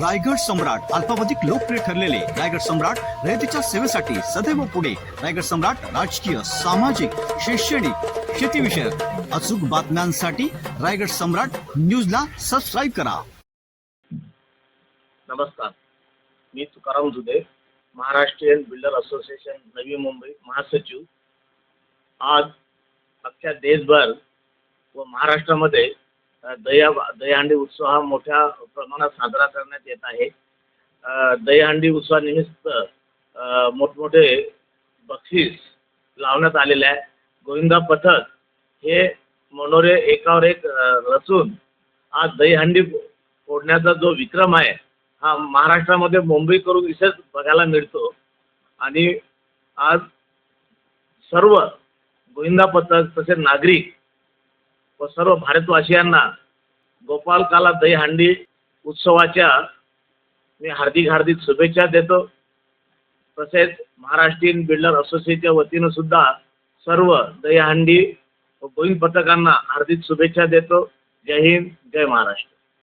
रायगड सम्राट अल्पावधिक लोकप्रिय ठरलेले रायगड सम्राट रयतेच्या सेवेसाठी सदैव पुढे. रायगड सम्राट राजकीय सामाजिक शैक्षणिक शेतीविषयक अचूक बातम्यांसाठी रायगड सम्राट न्यूजला सबस्क्राईब करा. नमस्कार. मी तुकाराम जुदे महाराष्ट्रीयन बिल्डर असोसिएशन नवी मुंबई महासचिव. आज अख्ख्या देशभर व महाराष्ट्रामध्ये दया दह्या दहीहंडी उत्सव हा मोठ्या प्रमाणात साजरा करण्यात येत आहे. अ, दहीहंडी उत्सवानिमित्त मोठमोठे बक्षीस लावण्यात आलेले आहे. गोविंदा पथक हे मनोरे एकावर एक रचून आज दहीहंडी फोडण्याचा जो विक्रम आहे हा महाराष्ट्रामध्ये मुंबई करून विशेष बघायला मिळतो. आणि आज सर्व गोविंदा पथक तसेच नागरिक व सर्व भारतवासियांना गोपालकाला दहीहंडी उत्सवाच्या मी हार्दिक हार्दिक शुभेच्छा देतो. तसेच महाराष्ट्रीयन बिल्डर असोसिएशनच्या वतीनं सुद्धा सर्व दहीहंडी व बहीण पथकांना हार्दिक शुभेच्छा देतो. जय हिंद जय महाराष्ट्र.